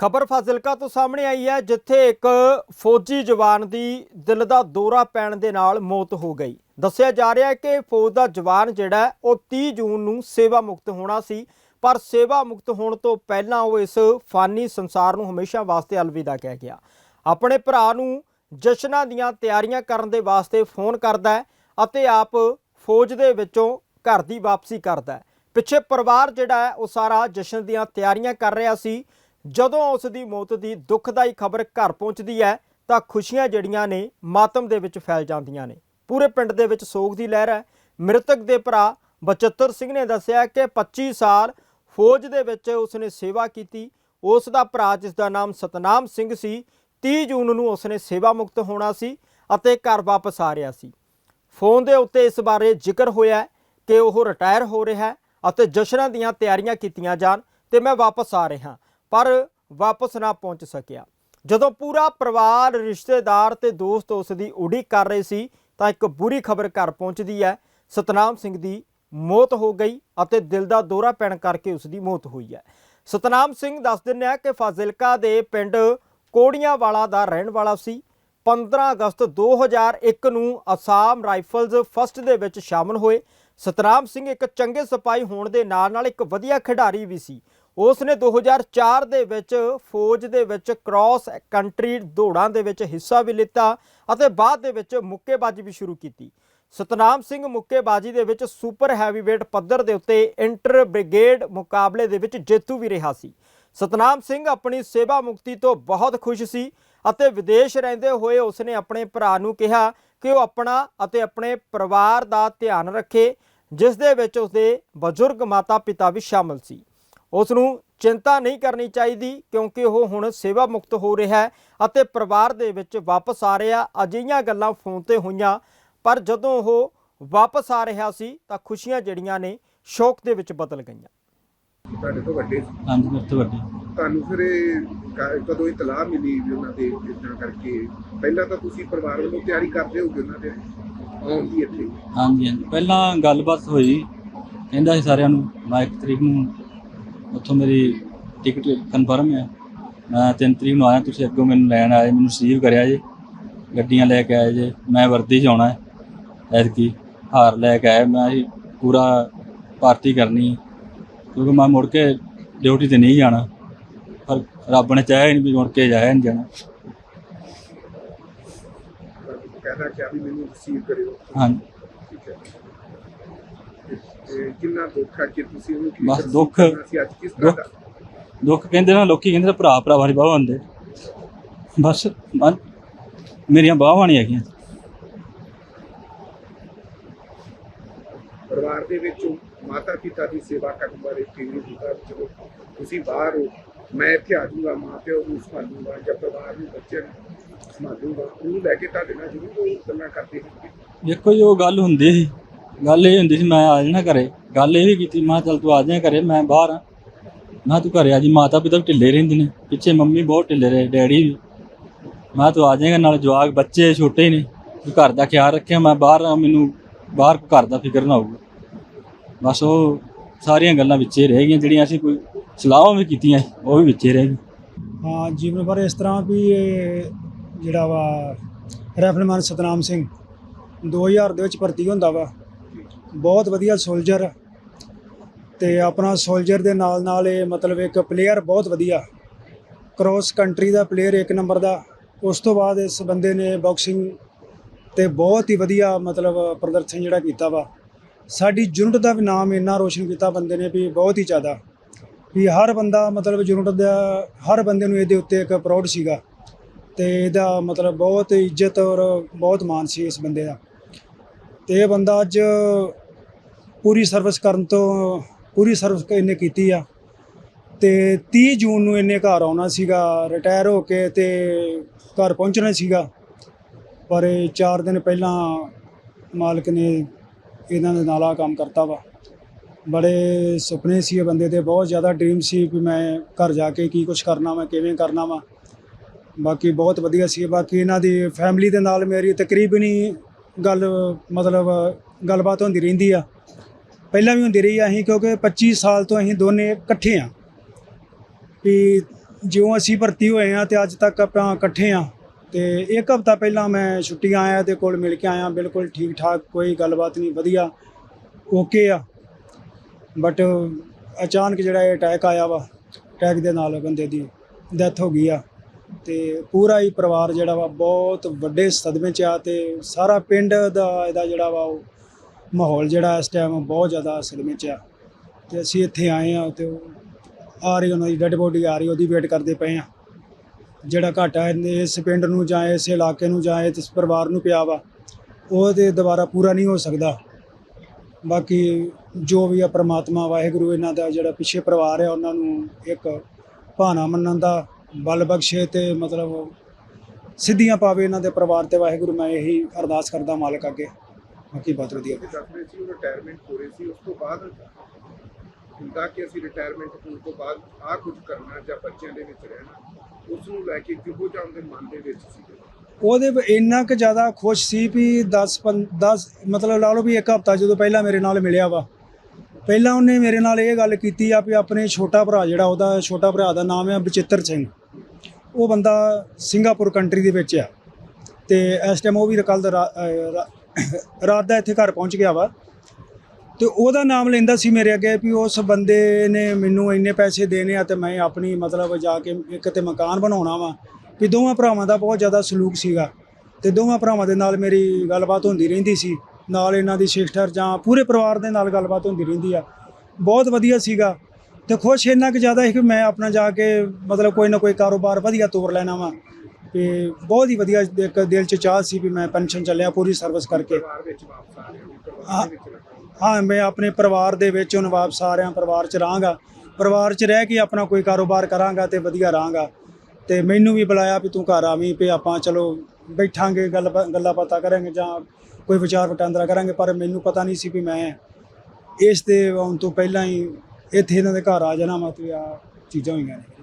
ਖਬਰ ਫਾਜ਼ਿਲਕਾ ਤੋਂ ਸਾਹਮਣੇ ਆਈ ਹੈ, ਜਿੱਥੇ ਇੱਕ ਫੌਜੀ ਜਵਾਨ ਦੀ ਦਿਲ ਦਾ ਦੌਰਾ ਪੈਣ ਦੇ ਨਾਲ ਮੌਤ ਹੋ ਗਈ। ਦੱਸਿਆ ਜਾ ਰਿਹਾ ਹੈ ਕਿ ਫੌਜ ਦਾ ਜਵਾਨ ਜਿਹੜਾ ਉਹ 30 ਜੂਨ ਨੂੰ ਸੇਵਾ ਮੁਕਤ ਹੋਣਾ ਸੀ, ਪਰ ਸੇਵਾ ਮੁਕਤ ਹੋਣ ਤੋਂ ਪਹਿਲਾਂ ਉਹ ਇਸ ਫਾਨੀ ਸੰਸਾਰ ਨੂੰ ਹਮੇਸ਼ਾ ਵਾਸਤੇ ਅਲਵਿਦਾ ਕਹਿ ਗਿਆ। ਆਪਣੇ ਭਰਾ ਨੂੰ ਜਸ਼ਨਾਂ ਦੀਆਂ ਤਿਆਰੀਆਂ ਕਰਨ ਦੇ ਵਾਸਤੇ ਫੋਨ ਕਰਦਾ ਅਤੇ ਆਪ ਫੌਜ ਦੇ ਵਿੱਚੋਂ ਘਰ ਦੀ ਵਾਪਸੀ ਕਰਦਾ ਪਿੱਛੇ ਪਰਿਵਾਰ ਜਿਹੜਾ ਹੈ, ਉਹ ਸਾਰਾ ਜਸ਼ਨ ਦੀਆਂ ਤਿਆਰੀਆਂ ਕਰ ਰਿਹਾ ਸੀ। ਜਦੋਂ ਉਸ ਦੀ ਮੌਤ ਦੀ ਦੁਖਦਾਈ ਖਬਰ ਘਰ ਪਹੁੰਚਦੀ ਹੈ, ਤਾਂ ਖੁਸ਼ੀਆਂ ਜਿਹੜੀਆਂ ਨੇ ਮਾਤਮ ਦੇ ਵਿੱਚ ਫੈਲ ਜਾਂਦੀਆਂ ਨੇ। ਪੂਰੇ ਪਿੰਡ ਦੇ ਵਿੱਚ ਸੋਗ ਦੀ ਲਹਿਰ ਹੈ। ਮ੍ਰਿਤਕ ਦੇ ਭਰਾ ਬਚਿੱਤਰ ਸਿੰਘ ਨੇ ਦੱਸਿਆ ਕਿ 25 ਸਾਲ ਫੌਜ ਦੇ ਵਿੱਚ ਉਸਨੇ ਸੇਵਾ ਕੀਤੀ। ਉਸ ਦਾ ਭਰਾ, ਜਿਸ ਦਾ ਨਾਮ ਸਤਨਾਮ ਸਿੰਘ ਸੀ 30 ਜੂਨ ਨੂੰ ਉਸਨੇ ਸੇਵਾ ਮੁਕਤ ਹੋਣਾ ਸੀ ਅਤੇ ਘਰ ਵਾਪਸ ਆ ਰਿਹਾ ਸੀ। ਫੋਨ ਦੇ ਉੱਤੇ ਇਸ ਬਾਰੇ ਜ਼ਿਕਰ ਹੋਇਆ ਕਿ ਉਹ ਰਿਟਾਇਰ ਹੋ ਰਿਹਾ ਹੈ ਅਤੇ ਜਸ਼ਨਾਂ ਦੀਆਂ ਤਿਆਰੀਆਂ ਕੀਤੀਆਂ ਜਾਣ ਤੇ ਮੈਂ ਵਾਪਸ ਆ ਰਿਹਾ ਪਰ ਵਾਪਸ ਨਾ ਪਹੁੰਚ ਸਕਿਆ। ਜਦੋਂ ਪੂਰਾ ਪਰਿਵਾਰ, ਰਿਸ਼ਤੇਦਾਰ ਤੇ ਦੋਸਤ ਉਸ ਦੀ ਉਡੀਕ ਕਰ ਰਹੇ ਸੀ, ਤਾਂ ਇੱਕ ਬੁਰੀ ਖਬਰ ਘਰ ਪਹੁੰਚਦੀ ਹੈ। ਸਤਨਾਮ ਸਿੰਘ ਦੀ ਮੌਤ ਹੋ ਗਈ ਅਤੇ ਦਿਲ ਦਾ ਦੌਰਾ ਪੈਣ ਕਰਕੇ ਉਸ ਦੀ ਮੌਤ ਹੋਈ ਹੈ। ਸਤਨਾਮ ਸਿੰਘ ਦੱਸ ਦਿੰਦੇ ਆ ਕਿ ਫਾਜ਼ਿਲਕਾ ਦੇ ਪਿੰਡ ਕੋੜੀਆਂ ਵਾਲਾ ਦਾ ਰਹਿਣ ਵਾਲਾ ਸੀ। 15 ਅਗਸਤ 2001 ਨੂੰ ਅਸਾਮ ਰਾਈਫਲਜ਼ ਫਸਟ ਦੇ ਵਿੱਚ ਸ਼ਾਮਲ ਹੋਏ। ਸਤਨਾਮ ਸਿੰਘ ਇੱਕ ਚੰਗੇ ਸਿਪਾਹੀ ਹੋਣ ਦੇ ਨਾਲ ਨਾਲ ਇੱਕ ਵਧੀਆ ਖਿਡਾਰੀ ਵੀ ਸੀ। ਉਸ ਨੇ 2004 ਦੇ ਵਿੱਚ ਫੌਜ ਦੇ ਵਿੱਚ ਕ੍ਰਾਸ ਕੰਟਰੀ ਦੌੜਾਂ ਦੇ ਵਿੱਚ ਹਿੱਸਾ ਵੀ ਲਿੱਤਾ ਅਤੇ ਬਾਅਦ ਦੇ ਵਿੱਚ ਮੁੱਕੇਬਾਜ਼ੀ ਵੀ ਸ਼ੁਰੂ ਕੀਤੀ। ਸਤਨਾਮ ਸਿੰਘ ਮੁੱਕੇਬਾਜ਼ੀ ਦੇ ਵਿੱਚ ਸੁਪਰ ਹੈਵੀਵੇਟ ਪੱਧਰ ਦੇ ਉੱਤੇ ਇੰਟਰ ਬ੍ਰਿਗੇਡ ਮੁਕਾਬਲੇ ਦੇ ਵਿੱਚ ਜੇਤੂ ਵੀ ਰਿਹਾ ਸੀ। ਸਤਨਾਮ ਸਿੰਘ ਆਪਣੀ ਸੇਵਾ ਮੁਕਤੀ ਤੋਂ ਬਹੁਤ ਖੁਸ਼ ਸੀ ਅਤੇ ਵਿਦੇਸ਼ ਰਹਿੰਦੇ ਹੋਏ ਉਸਨੇ ਆਪਣੇ ਭਰਾ ਨੂੰ ਕਿਹਾ ਕਿ ਉਹ ਆਪਣਾ ਅਤੇ ਆਪਣੇ ਪਰਿਵਾਰ ਦਾ ਧਿਆਨ ਰੱਖੇ, ਜਿਸ ਦੇ ਵਿੱਚ ਉਸਦੇ ਬਜ਼ੁਰਗ ਮਾਤਾ ਪਿਤਾ ਵੀ ਸ਼ਾਮਲ ਸੀ। ਉਸ ਨੂੰ ਚਿੰਤਾ ਨਹੀਂ ਕਰਨੀ ਚਾਹੀਦੀ ਕਿਉਂਕਿ ਉਹ ਹੁਣ ਸੇਵਾ ਮੁਕਤ ਹੋ ਰਿਹਾ ਹੈ ਅਤੇ ਪਰਿਵਾਰ ਦੇ ਵਿੱਚ ਵਾਪਸ ਆ ਰਿਹਾ। ਅਜਿਹੀਆਂ ਗੱਲਾਂ ਫੋਨ ਤੇ ਹੋਈਆਂ ਪਰ ਜਦੋਂ ਉਹ ਵਾਪਸ ਆ ਰਿਹਾ ਸੀ ਤਾਂ ਖੁਸ਼ੀਆਂ ਜਿਹੜੀਆਂ ਨੇ ਸ਼ੋਕ ਦੇ ਵਿੱਚ ਬਦਲ ਗਈਆਂ। ਤੁਹਾਡੇ ਤੋਂ ਵੱਡੇ ਸੀ। ਹਾਂਜੀ ਮੇਰੇ ਤੋਂ ਵੱਡੇ। ਤੁਹਾਨੂੰ ਫਿਰ ਇਹ ਕ- ਕਦੋਂ ਇਤਲਾਹ ਮਿਲੀ ਵੀ ਉਹਨਾਂ ਦੇ ਇਦਾਂ ਕਰਕੇ? ਪਹਿਲਾਂ ਤਾਂ ਤੁਸੀਂ ਪਰਿਵਾਰ ਵੱਲੋਂ ਤਿਆਰੀ ਕਰਦੇ ਹੋਗੇ ਉਹਨਾਂ ਦੇ? ਆਉਣ ਦੀ ਇੱਥੇ? ਹਾਂਜੀ ਹਾਂਜੀ। ਪਹਿਲਾਂ ਗੱਲਬਾਤ ਹੋਈ। ਕਹਿੰਦਾ ਸੀ ਸਾਰਿਆਂ ਨੂੰ ਮੈਂ ਇੱਕ ਤਰੀਕ ਨੂੰ ਉੱਥੋਂ ਮੇਰੀ ਟਿਕਟ ਕਨਫਰਮ ਹੈ। ਮੈਂ ਤਿੰਨ ਤਰੀਕ ਨੂੰ ਆਇਆ ਤੁਸੀਂ ਅੱਗੋਂ ਮੈਨੂੰ ਲੈਣ ਆਏ ਮੈਨੂੰ ਰਿਸੀਵ ਕਰਿਆ ਜੇ। ਗੱਡੀਆਂ ਲੈ ਕੇ ਆਏ ਜੇ ਮੈਂ ਵਰਦੀ 'ਚ ਆਉਣਾ ਹੈ ਐਤਕੀ ਹਾਰ ਲੈ ਕੇ ਆਇਆ ਮੈਂ ਜੀ ਪੂਰਾ ਪਾਰਟੀ ਕਰਨੀ ਕਿਉਂਕਿ ਮੈਂ ਮੁੜ ਕੇ ਡਿਊਟੀ ਤੇ ਨਹੀਂ ਜਾਣਾ। ਪਰ ਰੱਬ ਨੇ ਚਾਹਿਆ ਨਹੀਂ ਵੀ ਮੁੜ ਕੇ ਜਾਇਆ ਨਹੀਂ ਜਾਣਾ। ਕਹਿਣਾ ਕਿ ਵੀ ਮੈਨੂੰ ਰਿਸੀਵ ਕਰਿਓ। ਹਾਂਜੀ। ਠੀਕ ਹੈ। ਤੇ- ਕਿੰਨਾ ਦੁੱਖ ਹੈ ਕਿ ਤੁਸੀਂ ਉਹਨੂੰ ਕੀ ਬਸ ਦੁੱਖ- ਕਰਨਾ ਸੀ ਅੱਜ ਕਿਸ ਤਰ੍ਹਾਂ ਦਾ ਦੁੱਖ ਕਹਿੰਦੇ ਨਾ ਲੋਕੀ ਕਹਿੰਦੇ ਨੇ ਭਰਾ ਭਰਾਵਾਂ ਦੀ ਬਾਹਾਂ ਹੁੰਦੇ। ਬਸ ਮਨ- ਮੇਰੀਆਂ ਬਾਹਾਂ ਨਹੀਂ ਹੈਗੀਆਂ। ਪਰਿਵਾਰ ਦੇ ਵਿੱਚ ਮਾਤਾ ਪਿਤਾ ਦੀ ਸੇਵਾ ਕਰਨ ਬਾਰੇ ਕਿਵੇਂ ਹੁੰਦਾ? ਚਲੋ ਤੁਸੀਂ ਬਾਹਰ ਹੋ ਮੈਂ ਇੱਥੇ ਆ ਜਾਊਂਗਾ ਮਾਂ ਪਿਓ ਨੂੰ ਸੰਭਾਲੂਗਾ ਜਾਂ ਪਰਿਵਾਰ ਨੂੰ ਬੱਚੇ ਨੂੰ ਸੰਭਾਲੂਗਾ ਉਹਨੂੰ ਲੈ ਕੇ ਤੁਹਾਡੇ ਨਾਲ ਜ਼ਰੂਰ ਉਹ ਗੱਲਾਂ ਕਰਦੇ ਹੋਣਗੇ। ਦੇਖੋ ਜੀ ਉਹ ਗੱਲ ਹੁੰਦੀ ਸੀ। ਗੱਲ ਇਹ ਹੁੰਦੀ ਸੀ, ਮੈਂ ਆ ਜਾਣਾ ਘਰੇ। ਗੱਲ ਇਹ ਵੀ ਕੀਤੀ, ਮੈਂ ਕਿਹਾ ਚੱਲ ਤੂੰ ਆ ਜਾ ਘਰੇ ਮੈਂ ਬਾਹਰ ਆ। ਮੈਂ ਕਿਹਾ ਤੂੰ ਘਰੇ ਆ ਜੀ, ਮਾਤਾ ਪਿਤਾ ਵੀ ਢਿੱਲੇ ਰਹਿੰਦੇ ਨੇ। ਪਿੱਛੇ ਮੰਮੀ ਬਹੁਤ ਢਿੱਲੇ ਰਹੇ, ਡੈਡੀ ਵੀ। ਮੈਂ ਕਿਹਾ ਤੂੰ ਆ ਜਾਏਗਾ, ਨਾਲ ਜਵਾਕ ਬੱਚੇ ਛੋਟੇ ਹੀ ਨੇ, ਤੂੰ ਘਰ ਦਾ ਖਿਆਲ ਰੱਖਿਆ, ਮੈਂ ਬਾਹਰ ਆ, ਮੈਨੂੰ ਬਾਹਰ ਘਰ ਦਾ ਫਿਕਰ ਨਾ ਹੋਊਗਾ। ਬਸ ਉਹ ਸਾਰੀਆਂ ਗੱਲਾਂ ਵਿੱਚੇ ਰਹਿ ਗਈਆਂ, ਜਿਹੜੀਆਂ ਅਸੀਂ ਕੋਈ ਸਲਾਹਾਂ ਵੀ ਕੀਤੀਆਂ ਉਹ ਵੀ ਵਿੱਚੇ ਰਹਿ ਗਈਆਂ। ਹਾਂ, ਜੀਵਨ ਬਾਰੇ ਇਸ ਤਰ੍ਹਾਂ ਵੀ ਜਿਹੜਾ ਵਾ, ਰੈਫਲਮੈਨ ਸਤਨਾਮ ਸਿੰਘ 2000 ਦੇ ਵਿੱਚ ਭਰਤੀ ਹੁੰਦਾ ਵਾ। ਬਹੁਤ ਵਧੀਆ ਸੋਲਜਰ ਤੇ ਆਪਣਾ ਸੋਲਜਰ ਦੇ ਨਾਲ ਨਾਲ ਇਹ ਮਤਲਬ ਇੱਕ ਪਲੇਅਰ ਬਹੁਤ ਵਧੀਆ। ਕ੍ਰੋਸ ਕੰਟਰੀ ਦਾ ਪਲੇਅਰ ਇੱਕ ਨੰਬਰ ਦਾ। ਉਸ ਤੋਂ ਬਾਅਦ ਇਸ ਬੰਦੇ ਨੇ ਬਾਕਸਿੰਗ ਤੇ ਬਹੁਤ ਹੀ ਵਧੀਆ ਮਤਲਬ ਪ੍ਰਦਰਸ਼ਨ ਜਿਹੜਾ ਕੀਤਾ ਵਾ। ਸਾਡੀ ਯੂਨਿਟ ਦਾ ਵੀ ਨਾਮ ਇੰਨਾ ਰੋਸ਼ਨ ਕੀਤਾ ਬੰਦੇ ਨੇ ਵੀ ਬਹੁਤ ਹੀ ਜ਼ਿਆਦਾ। ਵੀ ਹਰ ਬੰਦਾ ਮਤਲਬ ਯੂਨਿਟ ਦਾ, ਹਰ ਬੰਦੇ ਨੂੰ ਇਹਦੇ ਉੱਤੇ ਇੱਕ ਪ੍ਰਾਊਡ ਸੀਗਾ। ਤੇ ਇਹਦਾ ਮਤਲਬ ਬਹੁਤ ਇੱਜ਼ਤ ਔਰ ਬਹੁਤ ਮਾਣ ਸੀ ਇਸ ਬੰਦੇ ਦਾ। ਤੇ ਇਹ ਬੰਦਾ ਅੱਜ ਪੂਰੀ ਸਰਵਿਸ ਕਰਨ ਤੋਂ, ਪੂਰੀ ਸਰਵਿਸ ਇਹਨੇ ਕੀਤੀ ਆ। ਤੇ 30 ਜੂਨ ਨੂੰ ਇਹਨੇ ਘਰ ਆਉਣਾ ਸੀਗਾ ਰਿਟਾਇਰ ਹੋ ਕੇ ਤੇ ਘਰ ਪਹੁੰਚਣਾ ਸੀਗਾ। ਪਰ ਇਹ 4 ਦਿਨ ਪਹਿਲਾਂ ਮਾਲਕ ਨੇ ਇਹਨਾਂ ਦੇ ਨਾਲ ਆ ਕੰਮ ਕਰਤਾ ਵਾ। ਬੜੇ ਸੁਪਨੇ ਸੀ ਇਹ ਬੰਦੇ ਦੇ, ਬਹੁਤ ਜ਼ਿਆਦਾ ਡ੍ਰੀਮ ਸੀ ਵੀ ਮੈਂ ਘਰ ਜਾ ਕੇ ਕੀ ਕੁਝ ਕਰਨਾ ਵਾ, ਕਿਵੇਂ ਕਰਨਾ ਵਾ। ਬਾਕੀ ਬਹੁਤ ਵਧੀਆ ਸੀ। ਬਾਕੀ ਇਹਨਾਂ ਦੀ ਫੈਮਿਲੀ ਦੇ ਨਾਲ ਮੇਰੀ ਤਕਰੀਬਨ ਹੀ ਗੱਲ, ਮਤਲਬ ਗੱਲਬਾਤ ਹੁੰਦੀ ਰਹਿੰਦੀ ਆ। ਪਹਿਲਾਂ ਵੀ ਹੁੰਦੀ ਰਹੀ ਆ, ਅਸੀਂ ਕਿਉਂਕਿ 25 ਸਾਲ ਤੋਂ ਅਸੀਂ ਦੋਨੇ ਇਕੱਠੇ ਆ। ਵੀ ਜਿਉਂ ਅਸੀਂ ਭਰਤੀ ਹੋਏ ਆ ਤੇ ਅੱਜ ਤੱਕ ਆਪਾਂ ਇਕੱਠੇ ਆ ਤੇ ਇੱਕ ਹਫਤਾ ਪਹਿਲਾਂ ਮੈਂ ਛੁੱਟੀਆਂ ਆਇਆ ਤੇ ਕੋਲ ਮਿਲ ਕੇ ਆਇਆ, ਬਿਲਕੁਲ ਠੀਕ ਠਾਕ ਕੋਈ ਗੱਲਬਾਤ ਨਹੀਂ, ਵਧੀਆ ਓਕੇ ਆ। ਬਟ ਅਚਾਨਕ ਜਿਹੜਾ ਇਹ ਅਟੈਕ ਆਇਆ ਵਾ ਅਟੈਕ ਦੇ ਨਾਲ ਬੰਦੇ ਦੀ ਡੈਥ ਹੋ ਗਈ ਆ ਤੇ ਪੂਰਾ ਹੀ ਪਰਿਵਾਰ ਜਿਹੜਾ ਵਾ ਬਹੁਤ ਵੱਡੇ ਸਦਮੇ 'ਚ ਆ ਤੇ ਸਾਰਾ ਪਿੰਡ ਦਾ ਇਹਦਾ ਜਿਹੜਾ ਵਾ ਉਹ ਮਾਹੌਲ ਜਿਹੜਾ ਇਸ ਟਾਈਮ ਬਹੁਤ ਜ਼ਿਆਦਾ ਅਸਲ ਵਿੱਚ ਆ। ਤੇ ਅਸੀਂ ਇੱਥੇ ਆਏ ਆ ਤੇ ਉਹ ਆ ਰਹੀ, ਉਹਨਾਂ ਦੀ ਡੈੱਡ ਬੋਡੀ ਆ ਰਹੀ, ਉਹਦੀ ਵੇਟ ਕਰਦੇ ਪਏ ਆ ਜਿਹੜਾ ਘਾਟਾ ਇਸ ਪਿੰਡ ਨੂੰ ਜਾਂ ਇਸ ਇਲਾਕੇ ਨੂੰ ਜਾਂ ਇਸ ਪਰਿਵਾਰ ਨੂੰ ਪਿਆ ਵਾ ਉਹ ਤੇ ਦੁਬਾਰਾ ਪੂਰਾ ਨਹੀਂ ਹੋ ਸਕਦਾ। ਬਾਕੀ ਜੋ ਵੀ ਆ ਪ੍ਰਮਾਤਮਾ, ਵਾਹਿਗੁਰੂ ਇਹਨਾਂ ਦਾ ਜਿਹੜਾ ਪਿੱਛੇ ਪਰਿਵਾਰ ਹੈ ਉਹਨਾਂ ਨੂੰ ਇੱਕ ਭਾਣਾ ਮੰਨਣ ਦਾ ਬਲ ਬਖਸ਼ੇ ਤੇ ਮਤਲਬ ਸਿੱਧੀਆਂ ਪਾਵੇ ਇਹਨਾਂ ਦੇ ਪਰਿਵਾਰ ਤੇ, ਵਾਹਿਗੁਰੂ ਮੈਂ ਇਹੀ ਅਰਦਾਸ ਕਰਦਾ ਮਾਲਕ ਅੱਗੇ। ਬਾਕੀ ਬਹੁਤ ਵਧੀਆ ਰਹੇ ਸੀ ਉਹ ਰਿਟਾਇਰਮੈਂਟ ਹੋ ਰਹੀ ਸੀ ਉਸ ਤੋਂ ਬਾਅਦ ਹੁੰਦਾ ਕਿ ਅਸੀਂ ਰਿਟਾਇਰਮੈਂਟ ਹੋਣ ਤੋਂ ਬਾਅਦ ਆਹ ਕੁਝ ਕਰਨਾ ਜਾਂ ਬੱਚਿਆਂ ਦੇ ਵਿੱਚ ਰਹਿਣਾ ਉਸ ਨੂੰ ਲੈ ਕੇ ਕਿਹੋ ਜਿਹਾ ਉਹਦੇ ਮਨ ਦੇ ਵਿੱਚ ਸੀ। ਉਹਦੇ ਇੰਨਾ ਕੁ ਜ਼ਿਆਦਾ ਖੁਸ਼ ਸੀ ਵੀ 10 10 ਮਤਲਬ ਲਾ ਲਓ ਵੀ ਇੱਕ ਹਫਤਾ ਜਦੋਂ ਪਹਿਲਾਂ ਮੇਰੇ ਨਾਲ ਮਿਲਿਆ ਵਾ। ਪਹਿਲਾਂ ਉਹਨੇ ਮੇਰੇ ਨਾਲ ਇਹ ਗੱਲ ਕੀਤੀ ਆ ਵੀ ਆਪਣੇ ਛੋਟਾ ਭਰਾ ਜਿਹੜਾ ਉਹਦਾ ਛੋਟਾ ਭਰਾ ਦਾ ਨਾਮ ਹੈ ਬਚਿੱਤਰ ਸਿੰਘ। ਉਹ ਬੰਦਾ ਸਿੰਗਾਪੁਰ ਕੰਟਰੀ ਦੇ ਵਿੱਚ ਆ। ਤੇ ਇਸ ਟਾਈਮ ਉਹ ਵੀ ਕੱਲ ਦਾ ਰਾਤ ਦਾ ਇੱਥੇ ਘਰ ਪਹੁੰਚ ਗਿਆ ਵਾ। ਤੇ ਉਹਦਾ ਨਾਮ ਲੈਂਦਾ ਸੀ ਮੇਰੇ ਅੱਗੇ ਵੀ ਉਸ ਬੰਦੇ ਨੇ ਮੈਨੂੰ ਇੰਨੇ ਪੈਸੇ ਦੇਣੇ ਆ ਤੇ ਮੈਂ ਆਪਣੀ ਮਤਲਬ ਜਾ ਕੇ ਇੱਕ ਤੇ ਮਕਾਨ ਬਣਾਉਣਾ ਵਾ ਵੀ ਦੋਵਾਂ ਭਰਾਵਾਂ ਦਾ ਬਹੁਤ ਜ਼ਿਆਦਾ ਸਲੂਕ ਸੀਗਾ। ਤੇ ਦੋਵਾਂ ਭਰਾਵਾਂ ਦੇ ਨਾਲ ਮੇਰੀ ਗੱਲਬਾਤ ਹੁੰਦੀ ਰਹਿੰਦੀ ਸੀ। ਨਾਲ ਇਹਨਾਂ ਦੀ ਸਿਸਟਰ ਜਾਂ ਪੂਰੇ ਪਰਿਵਾਰ ਦੇ ਨਾਲ ਗੱਲਬਾਤ ਹੁੰਦੀ ਰਹਿੰਦੀ ਆ। ਬਹੁਤ ਵਧੀਆ ਸੀਗਾ। ਤੇ ਖੁਸ਼ ਇੰਨਾ ਕੁ ਜ਼ਿਆਦਾ ਸੀ ਕਿ ਮੈਂ ਆਪਣਾ ਜਾ ਕੇ ਮਤਲਬ ਕੋਈ ਨਾ ਕੋਈ ਕਾਰੋਬਾਰ ਵਧੀਆ ਤੋਰ ਲੈਣਾ ਵਾ। ਤੇ ਬਹੁਤ ਹੀ ਵਧੀਆ ਇੱਕ ਦਿਲ 'ਚ ਚਾਹ ਸੀ ਵੀ ਮੈਂ ਪੈਨਸ਼ਨ ਚੱਲਿਆ ਪੂਰੀ ਸਰਵਿਸ ਕਰਕੇ। ਹਾਂ। ਹਾਂ, ਮੈਂ ਆਪਣੇ ਪਰਿਵਾਰ ਦੇ ਵਿੱਚ ਹੁਣ ਵਾਪਸ ਆ ਰਿਹਾ, ਪਰਿਵਾਰ 'ਚ ਰਹਾਂਗਾ। ਪਰਿਵਾਰ 'ਚ ਰਹਿ ਕੇ ਆਪਣਾ ਕੋਈ ਕਾਰੋਬਾਰ ਕਰਾਂਗਾ ਤੇ ਵਧੀਆ ਰਹਾਂਗਾ। ਤੇ ਮੈਨੂੰ ਵੀ ਬੁਲਾਇਆ ਵੀ ਤੂੰ ਘਰ ਆਵੀਂ ਵੀ ਆਪਾਂ ਚਲੋ ਬੈਠਾਂਗੇ, ਗੱਲ ਗੱਲਾਂ ਬਾਤਾਂ ਕਰਾਂਗੇ ਜਾਂ ਕੋਈ ਵਿਚਾਰ ਵਟਾਂਦਰਾ ਕਰਾਂਗੇ, ਪਰ ਮੈਨੂੰ ਪਤਾ ਨਹੀਂ ਸੀ ਵੀ ਮੈਂ ਇਸ ਦੇ ਆਉਣ ਤੋਂ ਪਹਿਲਾਂ ਹੀ ਇੱਥੇ ਇਹਨਾਂ ਦੇ ਘਰ ਆ ਜਾਣਾ ਮਤਲਬ ਆ ਚੀਜ਼ਾਂ ਹੋਈਆਂ ਨੇ।